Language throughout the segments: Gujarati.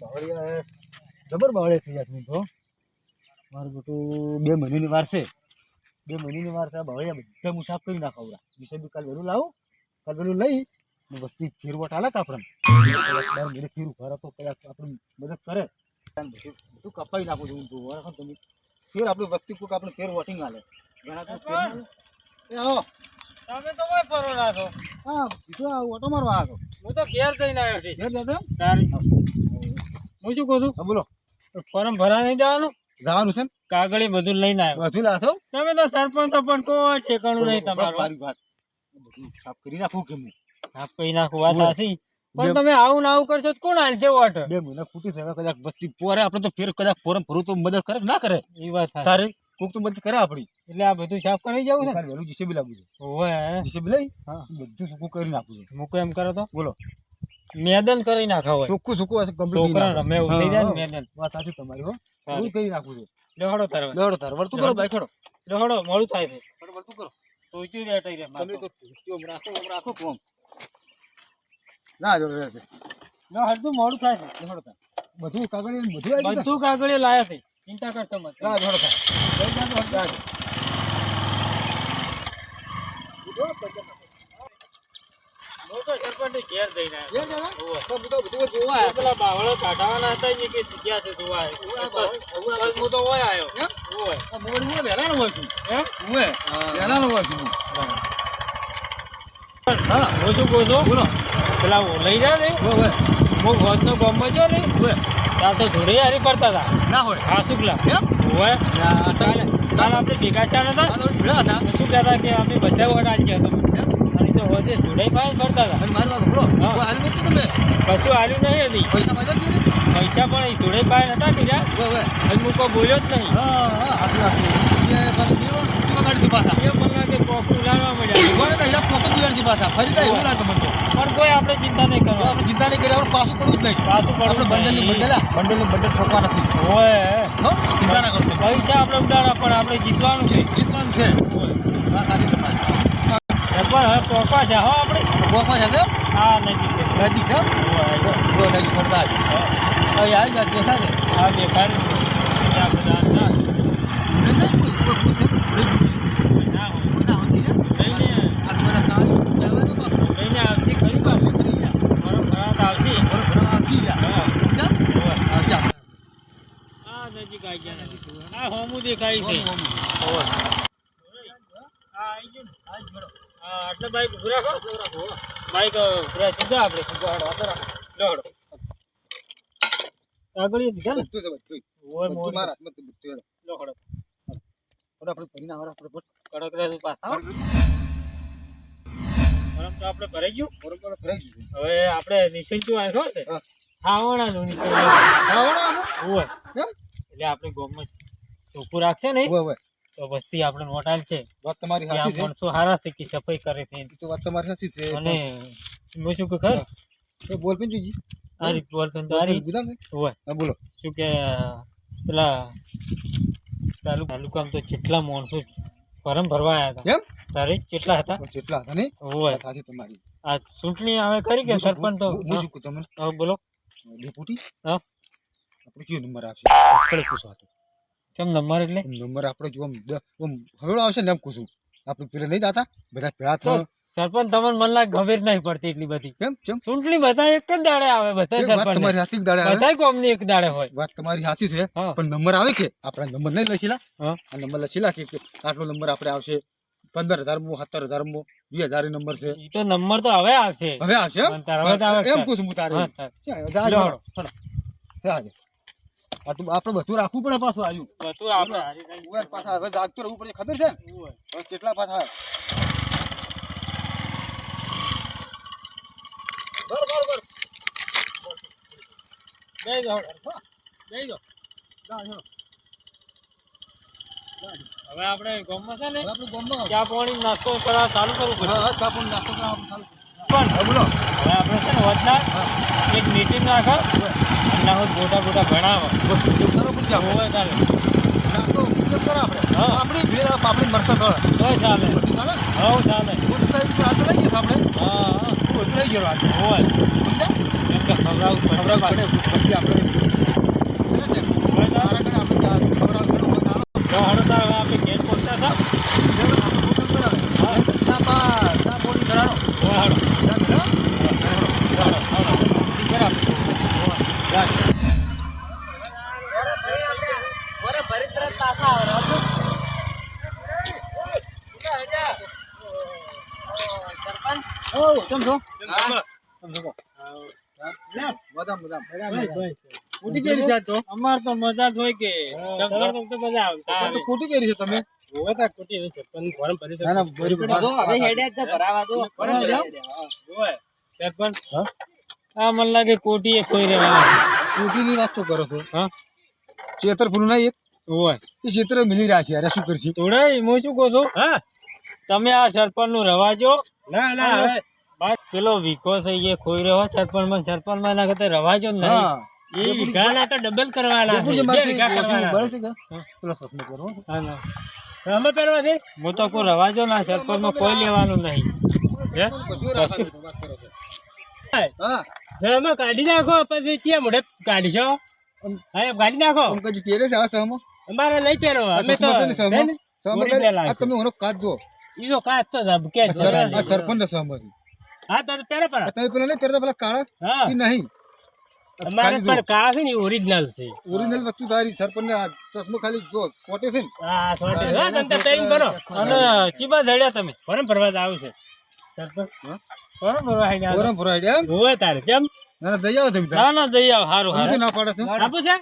બાવળિયા જબર બાવળિયા થઈ જાય તો મારું બેટું બે મહિનાની વાર છે. બે મહિનાની વાર છે બાવળિયા બધા હું સાફ કરી નાખાવડા વિશે બી કાલ વહેલું લાવું કાલ વહેલું લઈ વસ્તી ફેરવટ કાપડે બાર મહિને ફીર ઊભા તો કદાચ આપણે મદદ કરે. બધું બધું કપાઈ નાખું છું જોવા તમે ફેર આપણી વસ્તી કોઈક આપણે ફેર વોટિંગ હાલે. ઘણા તો ફેર એ આવો તમે તો કોઈ ફરો ના છો. હા બીજો ઓટો મારવા આવ્યો હું તો ઘેર જઈને આવ્યો છે. ઘેર જતો તારી હું શું કહું છું? બોલો. ફોર્મ ભરા નહીં જવાનું? જવાનું છે કાગળી બધું લઈને આવ્યો. બધું લાશો તમે તો સરપંચ પણ કોઈ ઠેકાણું નહીં તમારું. મારી વાત. સાફ કરી નાખું કેમ સાફ કરી નાખું વાત. સાચી પણ તમે આવું ના આવું કરશો તો કોણ હાલશે વોટ? બે મહિના ખૂટી થયા કદાચ વસ્તી પોરે આપણે તો ફેર કદાચ ફોરમ ભરું તો મદદ કરે ના કરે? એ વાત. તારે કોક તો મદદ કરે આપણી. એટલે આ બધું સાફ કરી જવું છે ને? વહેલું જીસીબી લાગુ છે. ઓવે જીસીબી લઈ હા. બધું સૂકું કરી નાખું છું. મૂકો એમ કરો તો. બોલો. મેદાન કરી નાખા હોય. સુકું સુકું હશે કમ્પ્લીટ છોકરા રમે એવું થઈ જાય ને મેદાન. વાત સાચી તમારી હો. હું કરી નાખું છું. લેહડો તાર લેહડો તાર વળતું કરો ખડો લેહડો મોડું થાય છે. પણ વળતું કરો. તો ઊંચી રેટાઈ રે તમે તો ચૂમ રાખો રાખો કોમ. ના જો લે હરતું મોડું થાય છે. લેહડો તાર બધું કાગળ બધું બધું કાગળે લાયા છે. ચિંતા કરતો મત. ના લેવડો તાર લઈ જાજો, હરતું. જાજો. હું તો ઘેર જઈને આવ્યો. ઘેર જાના? તો બધું બધું જોવા પેલા બાવળો કાઢવાના હતા ને કે જગ્યા છે જોવા હું તો ઓય આવ્યો. એમ? ઓય હું વહેલાનો હોય છું. એમ હું એ વહેલાનો છું. હા હું શું કહું છું? બોલો. પેલા લઈ જા ને હોય હોય હું ભોજનો ગામમાં જો ને હોય ત્યાં તો જોડે હારી કરતા હતા ના હોય. હા શુક્લા ઓય કાલે કાલે આપણે ભેગા ભેળા હતા. શું કહેતા કે અમે બધા વોટ આજ ગયા એમ? અને તો કરતા હતા અને મારી વાત સાંભળો. હા. કોઈ હાલ્યું નતું તમે કશું નહીં હતી પૈસા માગ્યા જ નહીં ને? પૈસા પણ એ જોડે ફાઈન હતા કર્યા હોય હજી મૂકો બોલ્યો જ નહીં હા. પણ કોઈ આપણે ચિંતા નહીં કરવા આપણે ચિંતા નહીં કરીએ, આપણે પાછું પડવું જ નહીં. પાછું પડવું બંડલની નહીં. બંડલ આ, બંડલ ઠોકવા નથી. ચિંતા ના કરતો. પૈસા આપણે ઉડાડા પણ આપણે જીતવાનું છે જીતવાનું છે. પણ હવે છે હો આપણે. ગોખવા છે? ને? હા નજીક છે. નજીક છે? જો, નજીક સરદાર. અહીં આવી જાય, કોઈ છે? તો? હા. આ નજીક આવી ગયા આ હોમું દેખાય છે. આ આવી ગયું આટલે બાઈક ઉભું રાખો. બાઈક ઉભું સીધા આપણે સીધા હાડો, હાથે રાખો. આગળ એ દીધા ને? બધું છે, બધું. ઓય મોર મારા હાથમાં તો લો હાડો. આપણે ભરીને આપણે. કડક પાછા. તો આપણે ભરાઈ ગયું. બરોબર, ફરાઈ ગયું હવે આપણે નિશ્ચય શું આવ્યો આ તો? હોય એટલે આપણે ગામમાં ચોખ્ખું રાખશે ને હોય, હોય. તો વસ્તી આપણે નોટાલ છે. વાત તમારી સાચી છે. માણસો સારા છે કે સફાઈ કરે છે તો વાત તમારી સાચી છે અને હું શું કે ખર? તો બોલ પિંજુજી આ રીત પણ તો આ રીત હોય. હા બોલો. શું કે પેલા તાલુ તાલુકામાં તો જેટલા માણસો ફોરમ ભરવા આવ્યા હતા. કેમ? તારે કેટલા હતા? કેટલા હતા ને? હોય. સાચી તમારી. આ ચૂંટણી આવે ખરી કે સરપંચ તો? હું- શું કહું તમને? હા, બોલો. ડેપ્યુટી? હા? આપણે કયો નંબર આવશે કઈ પૂછવા હતો કેમ નંબર એટલે? નંબર આપણે જો આમ દ- આવશે ને એમ પૂછું આપણે પેલા નહીં જાતા બધા પેલા થયો સરપંચ તમને મને લાગે ખબર નહીં પડતી એટલી બધી. કેમ? કેમ? ચૂંટણી બધા એક જ દાડે આવે બધા સરપંચ તમારી હાથી દાડે આવે? બધા કોમની એક દાડે હોય. વાત તમારી હાથી છે પણ નંબર આવે કે? આપણા નંબર નહીં લખીલા. હા. આ નંબર લખીલા કે આટલો નંબર આપણે આવશે. પંદર હજાર મો સત્તર હજાર મો વીસ હજાર નંબર છે. તો નંબર તો હવે આવશે. હવે આવશે એમ? હવે પૂછું તારે. હા, તારે. ચાલ, જા, લો, જા, હાલો. હાલો. જા, જા. આ તો આપણે બધું રાખવું પડે પાછું આવ્યું બધું પાછા હવે જાગતું રહેવું પડે ખબર છે ને કેટલા પાછા. હવે આપણે ગામમાં છે ને આપણું ચા પાણી નાસ્તો કરવા ચાલુ કરવું પડે ચા પાણી નાસ્તો કરવા ચાલુ. પણ બોલો હવે આપણે છે ને વધના એક મીટિંગ રાખો અને હું મોટા મોટા ભણાવો કરો પછી આપણે. હોય ચાલે ઉપયોગ કરો આપણે. હા. આપણી ભેળ, આપણી મરચાં થળ. તોય ચાલે ચાલે ને? ચાલે પર હાથ લઈ જશે આપણે હા હા બધું લઈ ગયો આજે હોય સમજ્યા? પડશે ખવડાવવું પાછું. પછી આપણે એને કેમ? મારા ઘરે આપણે ચા ખવડાવવું પડે, મને આલો. તો હળો તાર હવે આપણે ઘેર પહોંચતા થાવ. આપણે ભોજન કરાવે. હા, ચા પા, ચા પોણી કરાવો. તો હળો. ચા કરાવો. હળો, હળો. કરાવો. ચા. ઓ, કેમ છો? કેમ છો? કુટી કેરી છે? તો? અમાર તો મજા જ હોય કે. તમારે તો તો મજા આવતા તો કુટી કેરી છે તમે? હોવે તાર ખોટી હશે પણ ફોર્મ ભરી ના, ના. કોને આઈડિયા? હોવે સરપંચ હા? આ મન લાગે કોટીએ ખોઈ રહેવાના કુટીની વાત તો કરો છો. હા? ચેતર ફૂલ ના એક? હોવે. એ ચેતર મિલી રહ્યા છે અરે શું કરશી? તોડે હું શું કહું છું? હા. તમે આ સરપંચનું રવાજો. ના ના હવે પેલો વીકો થઈ ગયો ખોઈ રહ્યો સરપંચમાં સરપંચમાં ના કરતા રવાજો નહીં એ વીઘાના તો ડબલ કરવાના. પેલો. હા, ના. પહેરવા છે હું તો કોઈ રવાજો ના સરપંચમાં કોઈ લેવાનું નહીં શહેરમાં કાઢી નાખો પછી ચિયા મોઢે કાઢીશો હા કાઢી નાખો તેરે છે આ સહમો? અમારે નહીં પહેરવા અમે તો સહમો? સહમો. તમે ઓનો કાચ જો. કાચ તો ધબકે સરપંચ સહમો છે. હા તો પહેરો આ તમે પેલા નહીં પહેરતા પેલા કાળા હા. નહીં? અમારે પણ છે ને ઓરિજિનલ છે. ઓરિજિનલ વસ્તુ તારી સરપંચ આ ચશ્મો ખાલી જો છે ને. હા સોટે હા તમે તો ભરો. અને ચીબા ધડ્યા તમે. ફોરમ ભરવા જ છે. સરપંચ? હા? ભરવા આવીને આવો. ગોરમ ભરાઈ હોવે તારે. કેમ? ના ના જઈ આવો તમે ના ના જઈ આવ. હારું હારું. ના પાડે છે? આપું છે?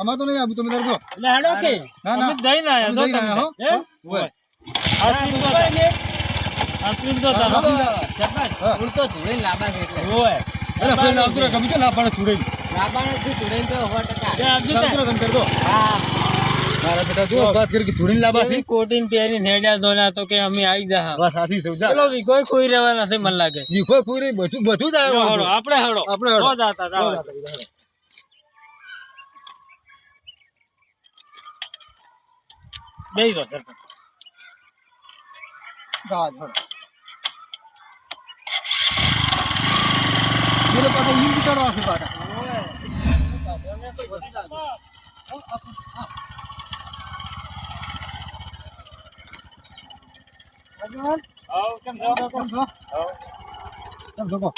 અમાર તો નહીં તમે તાર જો. એટલે હેડો કે. ના, ના. અમે જઈને આયા અમે જો જઈને હો. હોવે. આ સ્ક્રીન તો તારે. આ સ્ક્રીન તો તારે. હા, રહે, ગમે તે રહે, કે અમે આવી જા વાત સાચી છે, જા. પેલો વિકોય ખોઈ લાગે વીખો પૂરી બધું બધું જ. આપણે રહો છો? કેમ છો? કેમ છો કહો?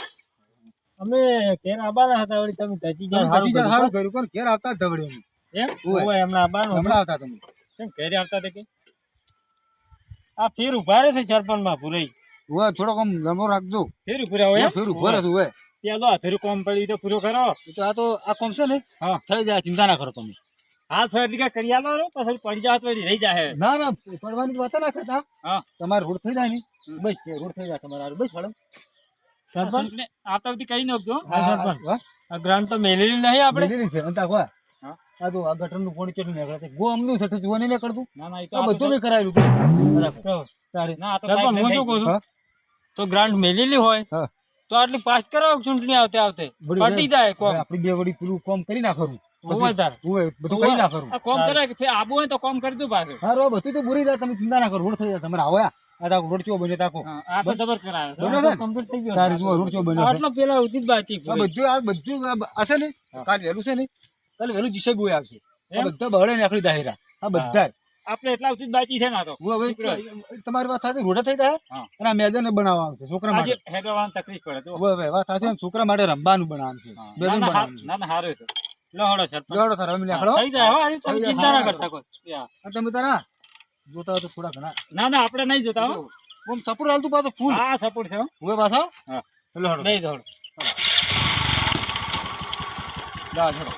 અમે ઘેર આવવાના હતા વળી તમે ધજી ગયા સારું કર્યું. કોણ ઘેર આવતા જ ધવડે અમે. એમ? હોય હમણાં આવવાનું હતું. હમણાં આવતા તમે કેમ ઘેર આવતા હતા કે આ ફેર ઊભા રહે છે સરપંચમાં ભૂરાઈ ઓવે, થોડોક આમ લંબો રાખજો ફેર ઉભરા હોય ફેર ઊભો રહેજો, ઓવે. તો હાથેરું કોમ પડી તો પૂરો કરો. તો આ તો આ કોમ છે ને? હા. થઈ જાય ચિંતા ના કરો તમે. હા સર એટલે કરી આલો ને પછી પડી જાવ તો રહી જાય ના ના પડવાની વાત ના કરતા. હા. તમારે રોડ થઈ જાય ને. બસ રોડ થઈ જાય તમારે બસ મેડમ સરપંચ? ને આવતા વખતે કહી નાખજો હા, સરપંચ. આ ગ્રાન્ટ તો મેલેલી નહીં આપણે? મેલેલી છે અંતા કોઈ આ તો આ ગટરનું પાણી ચેટલું નીકળે ગો અમનું છે જોવા નહીં નીકળતું. ના ના એ બધું મેં કરાયેલું. તારે. ના તો હું શું કહું છું? તો ગ્રાન્ટ મેલેલી હોય. તો આટલી પાસ કરાવો ચૂંટણી આવતે આવતે? પટી જાય કોમ. આપણી બે વડી પૂરું કોમ કરી. ઓવે, બધું કરી આ કોમ કરે કે આબુ હોય તો કોમ કરજો પાછું. હા રો બધું તો પૂરી જાય તમે ચિંતા ના કરો રોડ થઈ જાય. તમારે આવો આ તાકો રોડ ચો બને તાકો? આ તો જબર કરાયો. બને ને? કમ્પ્લીટ થઈ ગયો. તારે જુઓ રોડ ચો બન્યો આટલો પેલા બાચી બધું આ બધું હશે ને? કાલ વહેલું છે ને? કાલે જીસે બોય આવશે આ? બધા બહળે નીકળી દાહેરા. આ બધા. આપણે એટલા ઉચિત બાચી છે ને તો. તમારી વાત સાચી રોડે થઈ જાય? અને આ મેદાન બનાવવા આવશે છોકરા માટે. હેડવાની તકલીફ પડે તો. હવે હવે વાત સાચી છોકરા માટે રમવાનું બનાવવાનું છે. મેદાન બનાવવાનું ના ના હારે છે. લો હળો સરપંચ. લેવડો અમે નીકળો થઈ જાય હો તમે ચિંતા ના કરતા કોઈ. તમે તારા જોતા તો થોડા ઘણા. ના ના આપણે નહીં જોતા હો. ઓમ સપોર્ટ હાલતું પાછો ફૂલ. હા સપોર્ટ છે હવે પાછો? હા. હેલો નહીં દોડ લા હેલો.